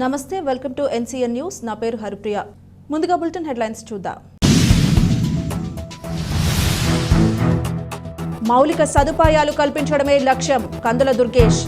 నమస్తే welcome to NCN news. నా పేరు హరిప్రియ. ముందుగా బులెటిన్ హెడ్లైన్స్ చూద్దాం. మౌలిక సదుపాయాలు కల్పించడమే లక్ష్యం. కందుల దుర్గేష్.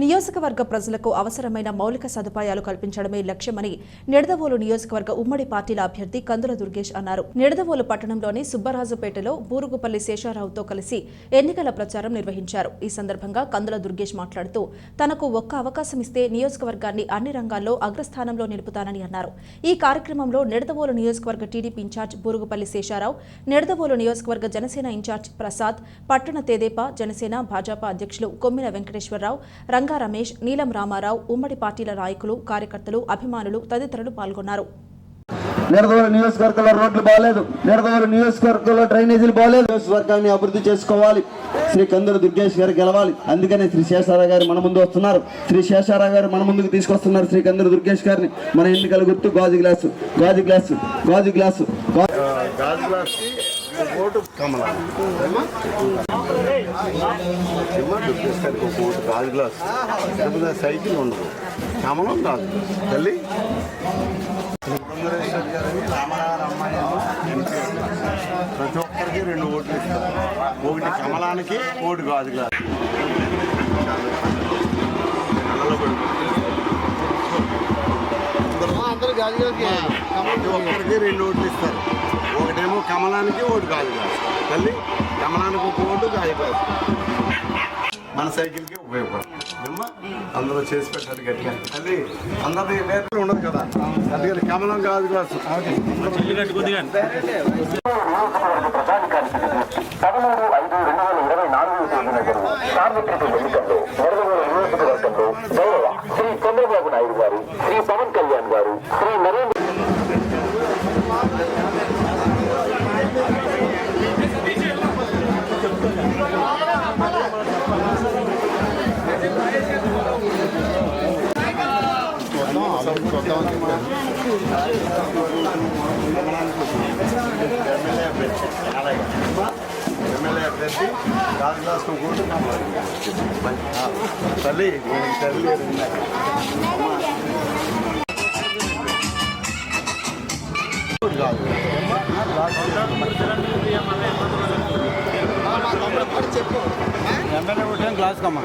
నియోజకవర్గ ప్రజలకు అవసరమైన మౌలిక సదుపాయాలు కల్పించడమే లక్ష్యమని నిడదవోలు నియోజకవర్గ ఉమ్మడి పార్టీల అభ్యర్థి కందుల దుర్గేష్ అన్నారు. నిడదవోలు పట్టణంలోని సుబ్బరాజుపేటలో బూరుగుపల్లి శేషారావుతో కలిసి ఎన్నికల ప్రచారం నిర్వహించారు. ఈ సందర్భంగా కందుల దుర్గేష్ మాట్లాడుతూ తనకు ఒక్క అవకాశం ఇస్తే నియోజకవర్గాన్ని అన్ని రంగాల్లో అగ్రస్థానంలో నిలుపుతానని అన్నారు. ఈ కార్యక్రమంలో నిడదవోలు నియోజకవర్గ TDP in charge Burugupalli Sesharao Nidadavolu నియోజకవర్గ జనసేన ఇన్ఛార్జ్ ప్రసాద్ పట్టణ తెదేపా జనసేన భాజపా అధ్యక్షులు కొమ్మిన వెంకటేశ్వరరావు రంగ రమేష్ నీలం రామారావు ఉమ్మడి పార్టీల నాయకులు కార్యకర్తలు అభిమానులు తదితరులు పాల్గొన్నారు. నిడదవోలు నియోజకవర్గంలో రోడ్లు బాగాలేదు నిడదవోలు నియోజకవర్గంలో డ్రైనేజీలు బాగాలేదు నియోజకవర్గాన్ని అభివృద్ధి చేసుకోవాలి. శ్రీ కందుల దుర్గేష్ గారు గెలవాలి. అందుకనే శ్రీ శేషారావు గారు మన ముందు వస్తున్నారు. శ్రీ శేషారావు గారు మన ముందుకు తీసుకొస్తున్నారు శ్రీ కందుల దుర్గేష్ గారిని. మన ఎన్నికల గుర్తు గాజు గ్లాసు గాజు గ్లాసు గాజు గ్లాసు. గాజు గ్లాస్కి ఒక ఓటు కమల సినిమా ఒక ఓటు గాజు గ్లాస్ లేకపోతే సైకిల్ ఉండదు కమలం కాదు తల్లి ప్రతి ఒక్కరికి రెండు ఓట్లు ఇస్తారు ఒకటి కమలానికి ఓటు గాజు గ్లాస్ అందరూ గాజు గ్లాస్ ప్రతి ఒక్కరికి రెండు ఓట్లు ఇస్తారు ఒకటేమో కమలానికి ఓటు కాదు కాదు తల్లి కమలానికి ఒక ఓటు కాదు కాదు మన సైకిల్కి ఉపయోగపడుతుంది? అందరూ చేసి పెట్టారు గట్టిగా. తల్లి అందరి లేఖలు ఉండదు కదా. అందుకని కమలం కాదు గ్లాసు పదమూడు ఐదు రెండు వేల ఇరవై నాలుగు తేదీన జరుగు సార్వత్రిక ఎన్నికల్లో నియోజకవర్గంలో గౌరవ శ్రీ చంద్రబాబు నాయుడు గారు శ్రీ పవన్ కళ్యాణ్ గారు ఎమ్మెల్యే అభ్యర్థి అలాగే ఎమ్మెల్యే అభ్యర్థి కాదు గ్లాస్ తల్లి తల్లి కాదు ఎమ్మెల్యే ఓటు గ్లాస్ కమ్మా?